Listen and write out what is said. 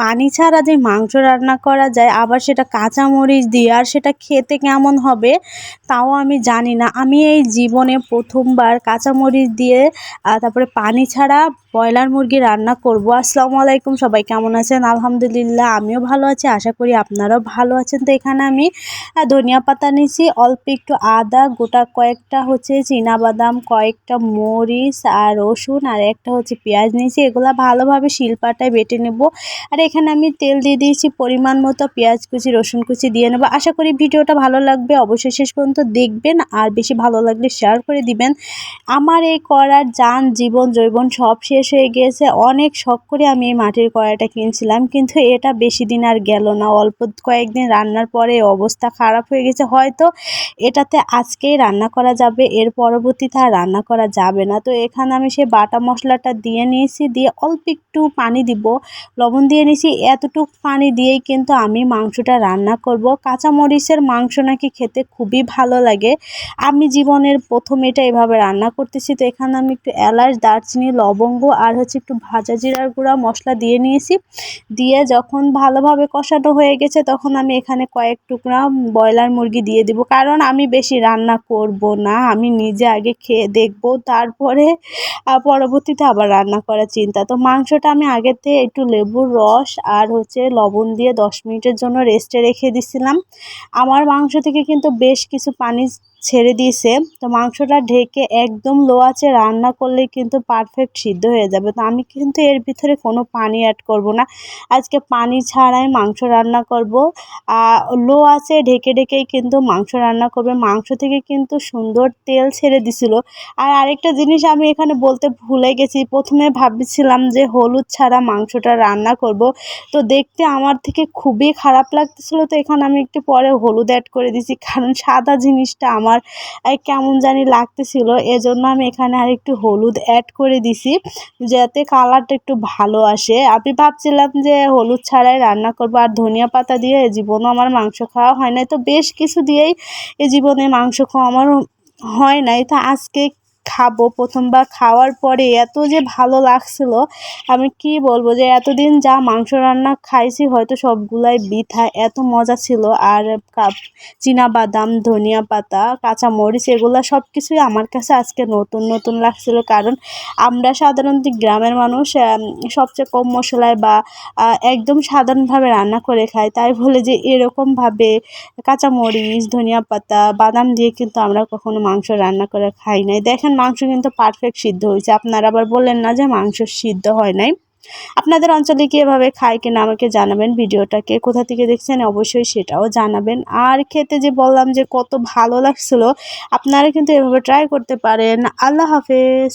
পানি ছাড়া যে মাংস রান্না করা যায়, আবার সেটা কাঁচামরিচ দিয়ে আর সেটা খেতে কেমন হবে তাও আমি জানি না। আমি এই জীবনে প্রথমবার কাঁচামরিচ দিয়ে তারপরে পানি ছাড়া ব্রয়লার মুরগি রান্না করব। আসসালামু আলাইকুম, সবাই কেমন আছেন? আলহামদুলিল্লাহ, আমিও ভালো আছি, আশা করি আপনারাও ভালো আছেন। তো এখানে আমি ধনিয়া পাতা নিয়েছি, অল্প একটু আদা, গোটা কয়েকটা হচ্ছে বাদাম কয়েকটা মরিচ আর রসুন, আর একটা হচ্ছে পেঁয়াজ নিয়েছি। এগুলা ভালোভাবে শিলপাটায় বেটে নেব। আর এখানে আমি তেল দিয়ে দিয়েছি পরিমাণ মতো পেঁয়াজ কুচি, রসুন কুচি দিয়ে নেব। আশা করি ভিডিওটা ভালো লাগবে, অবশ্যই শেষ পর্যন্ত দেখবেন। আর বেশি ভালো লাগলে শেয়ার করে দিবেন। আমার এই করার যান, জীবন জৈবন সব শেষ হয়ে গিয়েছে অনেক শখ করে আমি এই মাটির কড়াইটা কিনছিলাম, কিন্তু এটা বেশি দিন আর গেল না। অল্প কয়েকদিন রান্নার পরে অবস্থা খারাপ হয়ে গেছে। হয়তো এটাতে আজকেই রান্না করা যাবে, এর পরবর্তীতে আর রান্না করা যাবে না। তো এখানে আমি সেই বাটা মশলাটা দিয়ে নিয়েছি, দিয়ে অল্প একটু পানি দিব, লবণ দিয়ে নিয়েছি। এতটুক পানি দিয়েই কিন্তু আমি মাংসটা রান্না করব। কাঁচা মরিচের মাংস নাকি খেতে খুবই ভালো লাগে। আমি জীবনের প্রথম এটা এভাবে রান্না করতেছি। তো এখানে আমি একটু এলাচ, দারচিনি, লবঙ্গ আর হচ্ছে একটু ভাজা জিরার গুঁড়া মশলা দিয়ে নিয়েছি। দিয়ে যখন ভালোভাবে কষানো হয়ে গেছে, তখন আমি এখানে কয়েক টুকরা ব্রয়লার মুরগি দিয়ে দিব। কারণ আমি বেশি রান্না করব না, আমি নিজে আগে খেয়ে দেখব, তারপরে পরবর্তীতে আবার রান্না করার চিন্তা। তো মাংসটা আমি থেকে একটু লেবুর রস আর হচ্ছে লবণ দিয়ে দশ মিনিটের জন্য রেস্টে রেখে দিছিলাম। আমার মাংস থেকে কিন্তু বেশ কিছু পানি ছেড়ে দিয়েছে। তো মাংসটা ঢেকে একদম লো আছে রান্না করলে কিন্তু পারফেক্ট সিদ্ধ হয়ে যাবে। তো আমি কিন্তু এর ভিতরে কোনো পানি অ্যাড করব না। আজকে পানি ছাড়াই মাংস রান্না করব। লো আছে ঢেকে ঢেকেই কিন্তু মাংস রান্না করবে। মাংস থেকে কিন্তু সুন্দর তেল ছেড়ে দিছিল। আর আরেকটা জিনিস আমি এখানে বলতে ভুলে গেছি। প্রথমে ভাবছিলাম যে হলুদ ছাড়া মাংসটা রান্না করব। তো দেখতে আমার থেকে খুবই খারাপ লাগতেছিল। তো এখানে আমি একটু পরে হলুদ অ্যাড করে দিছি কারণ সাদা জিনিসটা আমার আহ, কেমন জানি লাগতেছিল। এজন্য আমি এখানে আর একটু হলুদ অ্যাড করে দিছি যাতে কালারটা একটু ভালো আসে। আমি ভাবছিলাম যে হলুদ ছাড়াই রান্না করব আর ধনিয়া পাতা দিয়ে এ জীবনও আমার মাংস খাওয়া হয় না তো বেশ কিছু দিয়েই এ জীবনে মাংস খাওয়া আমার হয় নাই। তা আজকে খাব প্রথমবার খাওয়ার পরে এত যে ভালো লাগছিল, আমি কি বলব যে এতদিন যা মাংস রান্না খাইছি হয়তো সবগুলাই বৃথা, এত মজা ছিল। আর কাপ বাদাম, ধনিয়া পাতা কাঁচা মরিচ এগুলো সব কিছুই আমার কাছে আজকে নতুন নতুন লাগছিল। কারণ আমরা সাধারণত গ্রামের মানুষ সবচেয়ে কম মশলায় বা একদম সাধারণভাবে রান্না করে খাই। তাই বলে যে এরকমভাবে কাঁচা মরিচ ধনিয়া পাতা, বাদাম দিয়ে কিন্তু আমরা কখনো মাংস রান্না করে খাই নাই। দেখেন মাংস কিন্তু পারফেক্ট সিদ্ধ হয়েছে। আপনারা আবার বললেন না যে মাংস সিদ্ধ হয় নাই। আপনাদের অঞ্চলে কি এভাবে খায় কিনা আমাকে জানাবেন ভিডিওটাকে কোথা থেকে দেখছেন অবশ্যই সেটাও জানাবেন। আর খেতে যে বললাম যে কত ভালো লাগছিল, আপনারা কিন্তু এভাবে ট্রাই করতে পারেন। আল্লাহ হাফেজ।